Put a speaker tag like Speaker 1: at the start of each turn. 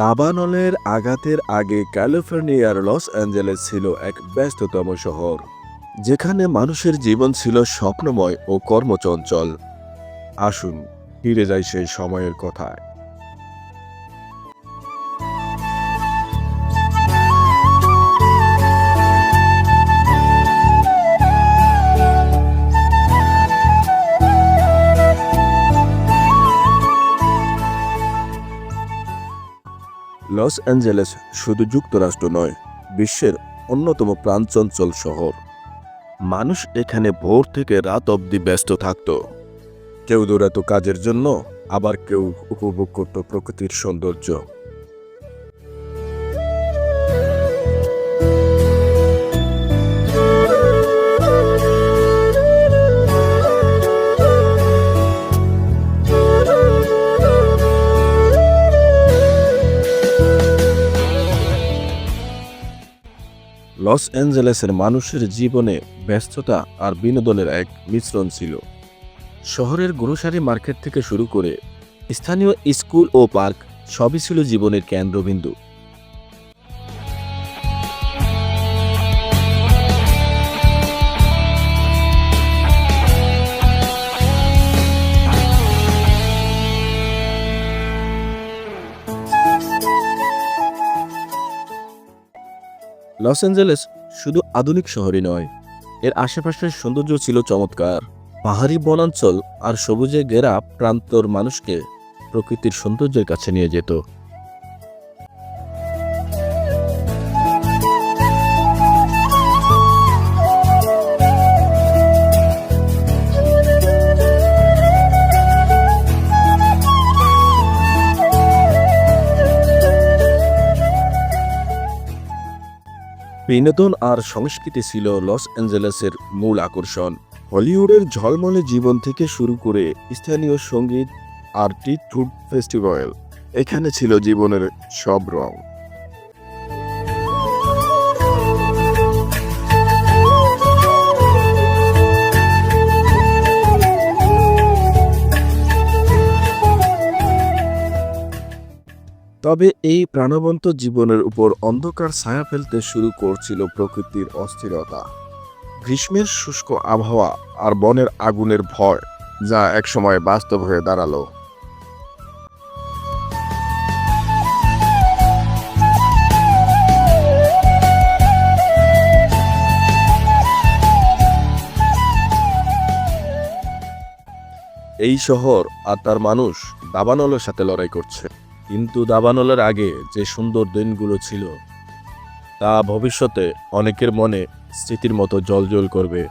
Speaker 1: দাবানলের আঘাতের আগে ক্যালিফোর্নিয়ার লস অ্যাঞ্জেলেস ছিল এক ব্যস্ততম শহর, যেখানে মানুষের জীবন ছিল স্বপ্নময় ও কর্মচঞ্চল। আসুন, ফিরে যাই সেই সময়ের কথায়। লস অ্যাঞ্জেলেস শুধু যুক্তরাষ্ট্র নয়, বিশ্বের অন্যতম প্রাণচঞ্চল শহর। মানুষ এখানে ভোর থেকে রাত অবধি ব্যস্ত থাকত। কেউ দৌড়াতো কাজের জন্য, আবার কেউ উপভোগ করত প্রকৃতির সৌন্দর্য। লস অ্যাঞ্জেলেসের মানুষের জীবনে ব্যস্ততা আর বিনোদনের এক মিশ্রণ ছিল। শহরের গ্রোসারি মার্কেট থেকে শুরু করে স্থানীয় স্কুল ও পার্ক সবই ছিল জীবনের কেন্দ্রবিন্দু। লস অ্যাঞ্জেলেস শুধু আধুনিক শহরই নয়, এর আশেপাশের সৌন্দর্য ছিল চমৎকার। পাহাড়ি বনাঞ্চল আর সবুজে ঘেরা প্রান্তর মানুষকে প্রকৃতির সৌন্দর্যের কাছে নিয়ে যেত। বিনোদন আর সংস্কৃতি ছিল লস অ্যাঞ্জেলেসের মূল আকর্ষণ। হলিউডের ঝলমলে জীবন থেকে শুরু করে স্থানীয় সংগীত আর টি ফুড ফেস্টিভ্যাল, এখানে ছিল জীবনের সব রং। তবে এই প্রাণবন্ত জীবনের উপর অন্ধকার ছায়া ফেলতে শুরু করছিল প্রকৃতির অস্থিরতা। গ্রীষ্মের শুষ্ক আবহাওয়া আর বনের আগুনের ভয় যা একসময় বাস্তব হয়ে দাঁড়াল। এই শহর আর তার মানুষ দাবানলের সাথে লড়াই করছে। কিন্তু দাবানলের আগে যে সুন্দর দিনগুলো ছিল, তা ভবিষ্যতে অনেকের মনে স্মৃতির মতো জলজল করবে।